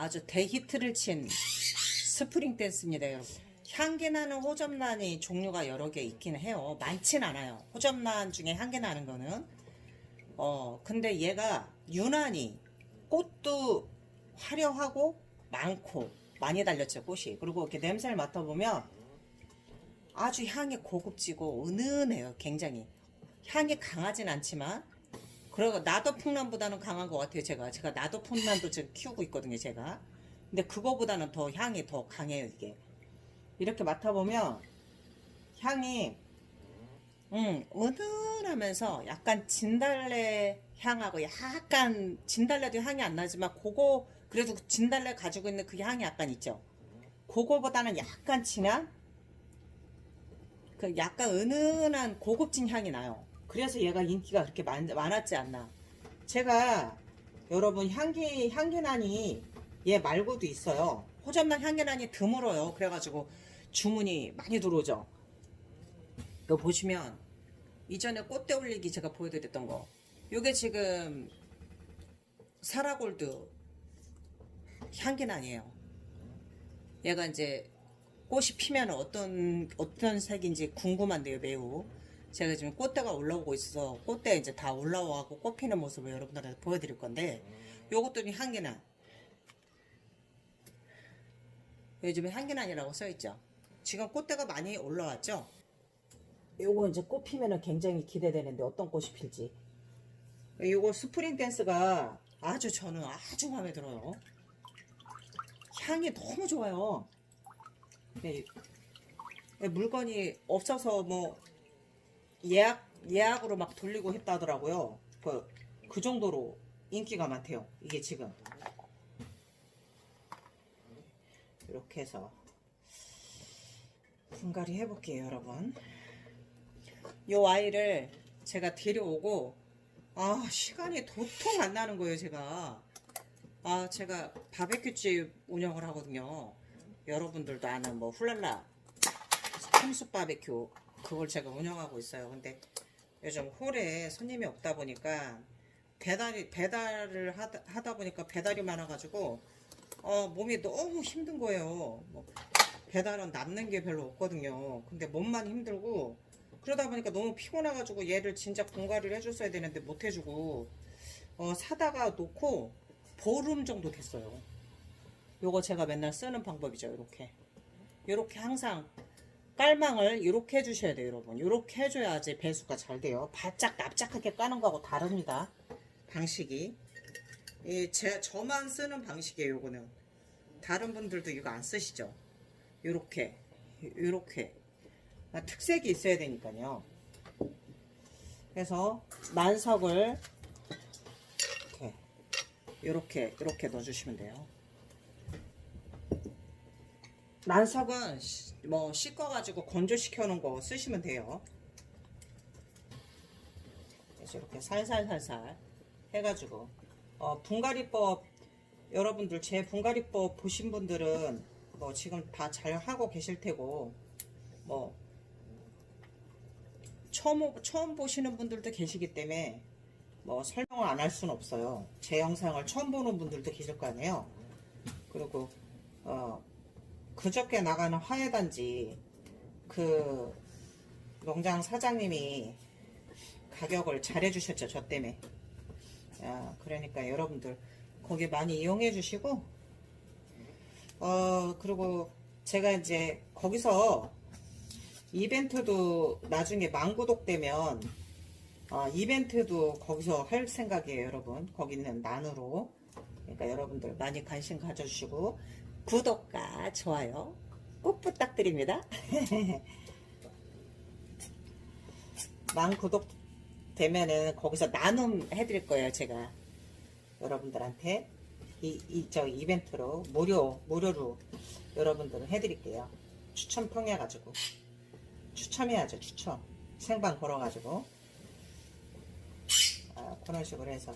아주 대히트를 친 스프링 댄스입니다, 여러분. 향기 나는 호접란이 종류가 여러 개 있긴 해요. 많진 않아요. 호접란 중에 향기 나는 거는. 어, 근데 얘가 유난히 꽃도 화려하고 많고 많이 달렸죠, 꽃이. 그리고 이렇게 냄새를 맡아보면 아주 향이 고급지고 은은해요, 굉장히. 향이 강하진 않지만 그리고 나도 풍란보다는 강한 것 같아요 제가. 제가 나도 풍란도 지금 키우고 있거든요 제가. 근데 그거보다는 더 향이 더 강해요 이게. 이렇게 맡아보면 향이 음 은은하면서 약간 진달래 향하고 약간 진달래도 향이 안 나지만 그거 그래도 그 진달래 가지고 있는 그 향이 약간 있죠. 그거보다는 약간 진한? 그 약간 은은한 고급진 향이 나요. 그래서 얘가 인기가 그렇게 많, 많았지 않나. 제가 여러분 향기 향기난이 얘 말고도 있어요. 호접란 향기난이 드물어요. 그래가지고 주문이 많이 들어오죠. 이거 보시면 이전에 꽃대 올리기 제가 보여드렸던 거. 요게 지금 사라골드 향기난이에요. 얘가 이제 꽃이 피면 어떤 어떤 색인지 궁금한데요 매우 제가 지금 꽃대가 올라오고 있어서 꽃대 이제 다 올라와고 꽃 피는 모습을 여러분들한테 보여드릴 건데 요것들이 향기난 요즘에 향기난이라고 써있죠? 지금 꽃대가 많이 올라왔죠? 요거 이제 꽃 피면은 굉장히 기대되는데 어떤 꽃이 필지? 요거 스프링 댄스가 아주 저는 아주 마음에 들어요. 향이 너무 좋아요. 네, 물건이 없어서 뭐 예약 예약으로 막 돌리고 했다더라고요. 그, 그 정도로 인기가 많대요. 이게 지금 이렇게 해서 분갈이 해볼게요, 여러분. 요 아이를 제가 데려오고 아 시간이 도통 안 나는 거예요, 제가. 아 제가 바베큐집 운영을 하거든요. 여러분들도 아는 뭐 훌랄라 참숯 바베큐 그걸 제가 운영하고 있어요. 근데 요즘 홀에 손님이 없다 보니까 배달이 배달을 하다, 하다 보니까 배달이 많아가지고 어 몸이 너무 힘든 거예요. 뭐 배달은 남는 게 별로 없거든요. 근데 몸만 힘들고 그러다 보니까 너무 피곤해가지고 얘를 진짜 분갈이를 해줬어야 되는데 못 해주고 어, 사다가 놓고 보름 정도 됐어요. 요거 제가 맨날 쓰는 방법이죠. 이렇게 이렇게 항상 깔망을 이렇게 해주셔야 돼요, 여러분. 이렇게 해줘야지 배수가 잘 돼요. 바짝 납작하게 까는 거하고 다릅니다. 방식이. 이 제, 저만 쓰는 방식이에요, 요거는. 다른 분들도 이거 안 쓰시죠? 요렇게, 요렇게. 아, 특색이 있어야 되니까요. 그래서 만석을 이렇게, 요렇게, 요렇게 넣어주시면 돼요. 만석은 시- 뭐 씻어가지고 건조시켜 놓은 거 쓰시면 돼요. 그래서 이렇게 살살살살 해가지고 어, 분갈이법 여러분들 제 분갈이법 보신 분들은 뭐 지금 다 잘 하고 계실 테고 뭐 처음 오- 처음 보시는 분들도 계시기 때문에 뭐 설명을 안 할 수는 없어요. 제 영상을 처음 보는 분들도 계실 거 아니에요. 그리고 어 그저께 나가는 화해단지 그 농장 사장님이 가격을 잘해주셨죠 저 때문에. 야, 그러니까 여러분들 거기 많이 이용해 주시고 어 그리고 제가 이제 거기서 이벤트도 나중에 만 구독 되면 어, 이벤트도 거기서 할 생각이에요 여러분. 거기는 난으로. 그러니까 여러분들 많이 관심 가져주시고 구독과 좋아요 꼭 부탁드립니다. 만 구독 되면은 거기서 나눔 해드릴 거예요, 제가. 여러분들한테. 이, 이, 저 이벤트로, 무료, 무료로 여러분들은 해드릴게요. 추첨 통해가지고. 추첨해야죠, 추첨. 생방 걸어가지고. 아, 그런 식으로 해서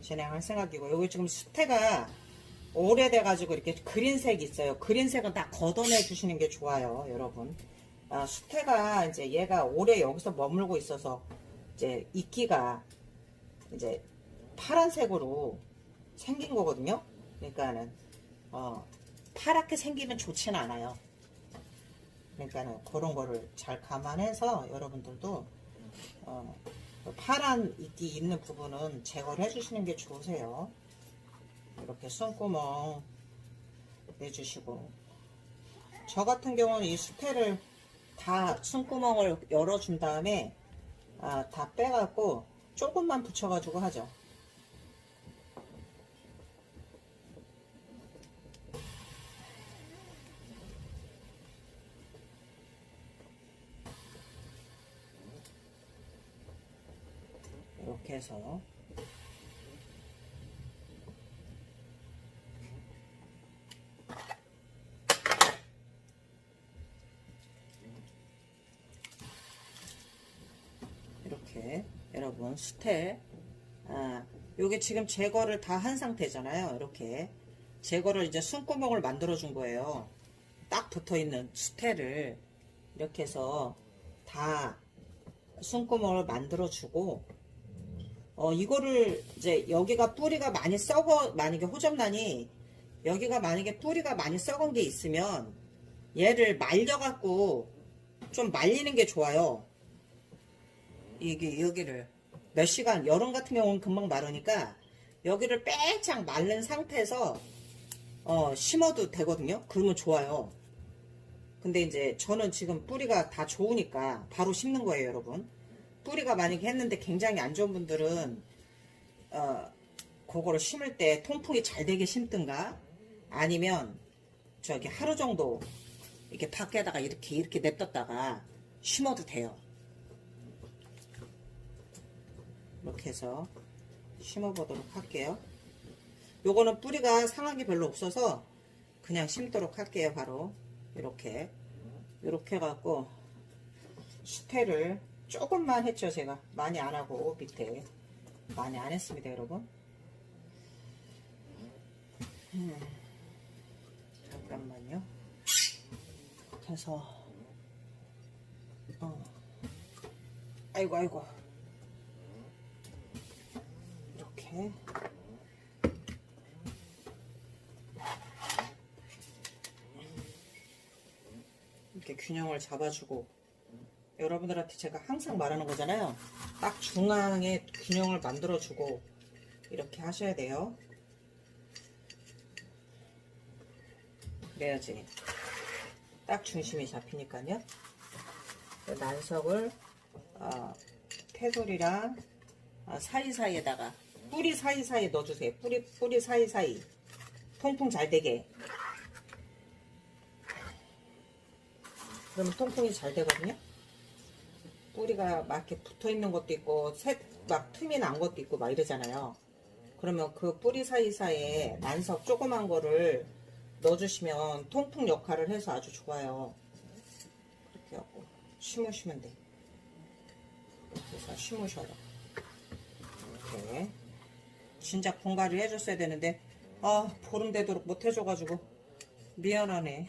진행할 생각이고. 여기 지금 수태가 오래돼가지고 이렇게 그린색이 있어요. 그린색은 다 걷어내 주시는 게 좋아요, 여러분. 아, 수태가 이제 얘가 오래 여기서 머물고 있어서 이제 이끼가 이제 파란색으로 생긴 거거든요. 그러니까는 어, 파랗게 생기면 좋지는 않아요. 그러니까는 그런 거를 잘 감안해서 여러분들도 어, 그 파란 이끼 있는 부분은 제거를 해주시는 게 좋으세요. 손구멍 내주시고 저 같은 경우는 이 수태를 다 손구멍을 열어준 다음에 아, 다 빼갖고 조금만 붙여가지고 하죠. 이렇게 해서 이렇게 수태. 아 요게 지금 제거를 다 한 상태잖아요 이렇게. 제거를 이제 숨구멍을 만들어 준 거예요. 딱 붙어 있는 수태를 이렇게 해서 다 숨구멍을 만들어 주고 어 이거를 이제 여기가 뿌리가 많이 썩어 만약에 호접란이 여기가 만약에 뿌리가 많이 썩은 게 있으면 얘를 말려 갖고 좀 말리는 게 좋아요. 이게 여기를 몇 시간 여름 같은 경우는 금방 마르니까 여기를 빼짝 말른 상태에서 어, 심어도 되거든요. 그러면 좋아요. 근데 이제 저는 지금 뿌리가 다 좋으니까 바로 심는 거예요, 여러분. 뿌리가 만약에 했는데 굉장히 안 좋은 분들은 어, 그거를 심을 때 통풍이 잘 되게 심든가 아니면 저기 하루 정도 이렇게 밖에다가 이렇게 이렇게 냅뒀다가 심어도 돼요. 이렇게 해서 심어 보도록 할게요. 요거는 뿌리가 게 별로 없어서 그냥 심도록 할게요. 바로 이렇게 이렇게 해갖고 수태를 조금만 했죠. 제가 많이 안 하고 밑에 많이 안 했습니다. 여러분 음, 잠깐만요. 해서 어. 아이고 아이고 이렇게 이렇게 균형을 잡아주고 여러분들한테 제가 항상 말하는 거잖아요. 딱 중앙에 균형을 만들어주고 이렇게 하셔야 돼요. 그래야지 딱 중심이 잡히니까요. 난석을 어, 테솔이랑 아, 사이사이에다가 뿌리 사이사이에 넣어주세요. 뿌리 뿌리 사이사이 통풍 잘 되게. 그러면 통풍이 잘 되거든요. 뿌리가 막 이렇게 붙어 있는 것도 있고 색 막 틈이 난 것도 있고 막 이러잖아요. 그러면 그 뿌리 사이사이에 난석 조그만 거를 넣어주시면 통풍 역할을 해서 아주 좋아요. 이렇게 하고 심으시면 돼. 그래서 심으셔요. 이렇게 진작 분갈이 해줬어야 되는데 아 보름 되도록 못 해줘가지고. 미안하네.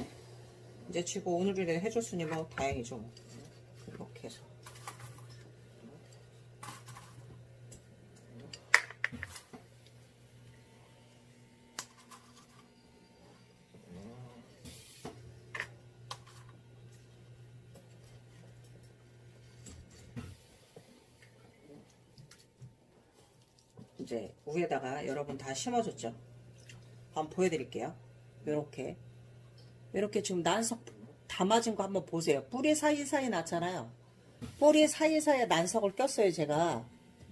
이제 치고 오늘이라도 해줬으니 뭐 다행이죠 이제 위에다가 여러분 다 심어줬죠. 한번 보여드릴게요. 요렇게 이렇게 지금 난석 다 맞은 거 한번 보세요. 뿌리 사이사이 났잖아요. 뿌리 사이사이에 난석을 꼈어요 제가.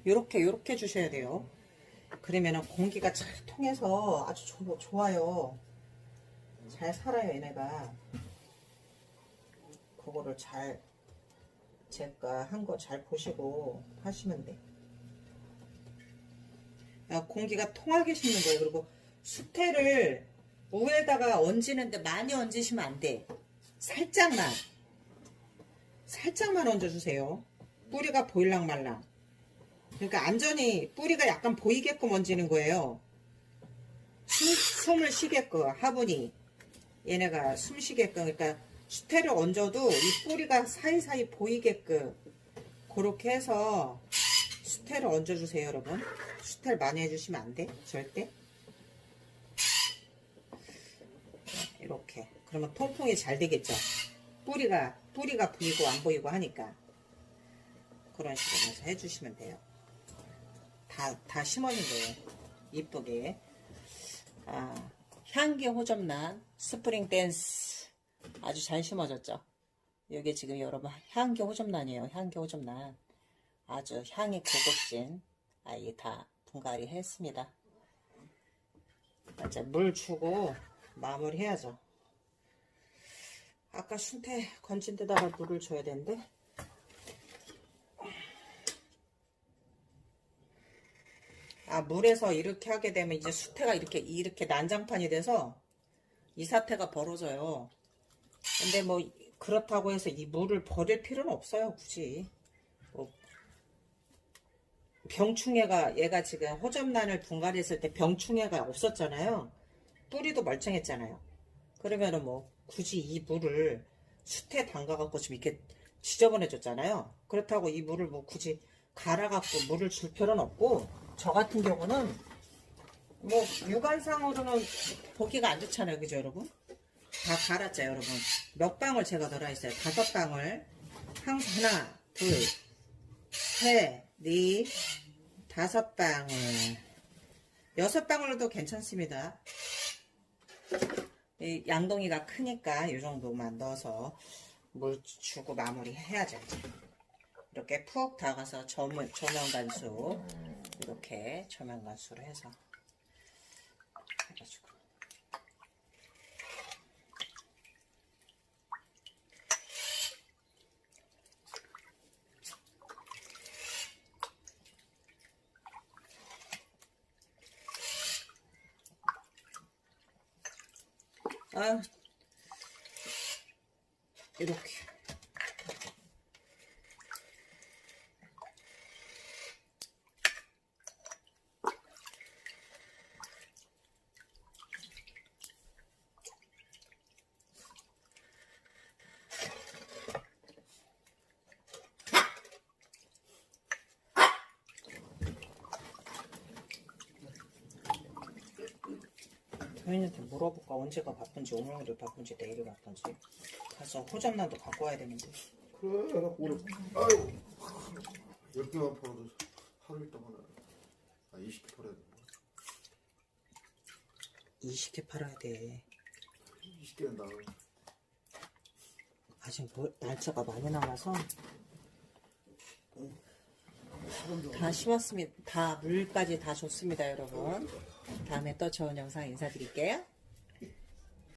요렇게 요렇게 주셔야 돼요. 그러면은 공기가 잘 통해서 아주 조, 좋아요. 잘 살아요 얘네가. 그거를 잘 제가 한 거 잘 보시고 하시면 돼. 아, 공기가 통하게 심는 거예요. 그리고 수태를 위에다가 얹이는데 많이 얹으시면 안 돼. 살짝만. 살짝만 얹어주세요. 뿌리가 보일랑 말랑. 그러니까 안전히 뿌리가 약간 보이게끔 얹는 거예요. 숨, 숨을 쉬게끔, 화분이. 얘네가 숨 쉬게끔. 그러니까 수태를 얹어도 이 뿌리가 사이사이 보이게끔. 그렇게 해서 수태를 얹어주세요, 여러분. 수태를 많이 해주시면 안 돼. 절대. 그러면 통풍이 잘 되겠죠. 뿌리가 뿌리가 보이고 안 보이고 하니까 그런 식으로 해서 해주시면 돼요. 다 다 심어준 거예요. 이쁘게. 아 향기 호접란 스프링 댄스 아주 잘 심어졌죠. 이게 지금 여러분 향기 호접란이에요. 향기 호접란 아주 향이 고급진 아이 다 분갈이 했습니다. 이제 물 주고 마무리 해야죠. 아까 순태 건진 데다가 물을 줘야 되는데 아 물에서 이렇게 하게 되면 이제 수태가 이렇게 이렇게 난장판이 돼서 이 사태가 벌어져요. 근데 뭐 그렇다고 해서 이 물을 버릴 필요는 없어요 굳이 뭐 병충해가 얘가 지금 호접란을 분갈이했을 때 병충해가 없었잖아요. 뿌리도 멀쩡했잖아요. 그러면은 뭐 굳이 이 물을 숯에 담가갖고 좀 이렇게 지저분해졌잖아요. 그렇다고 이 물을 뭐 굳이 갈아갖고 물을 줄 필요는 없고 저 같은 경우는 뭐 육안상으로는 보기가 안 좋잖아요, 그죠 여러분? 다 갈았죠, 여러분. 몇 방울 제가 넣어 있어요. 다섯 방울. 항상 하나, 둘, 셋, 넷, 다섯 방울. 여섯 방울로도 괜찮습니다. 이 양동이가 크니까 이 정도만 넣어서 물 주고 마무리 해야죠. 이렇게 푹 다가서 조명, 조명 간수 이렇게 조명 간수로 해서 해가지고 아 이렇게 도현이한테 물어볼까? 언제가 바쁜지 오늘이 바쁜지 내일이 바쁜지. 가서 호접란도 갖고 와야 되는데. 그래 오늘 아유. 열 개만 팔아도 하루 있다 팔아야 아 20개 팔아야 돼. 20개 팔아야 돼. 20개는 나가 아직 뭐, 날짜가 많이 남아서. 다 심었습니다. 다 물까지 다 줬습니다 여러분 다음에 또 좋은 영상 인사드릴게요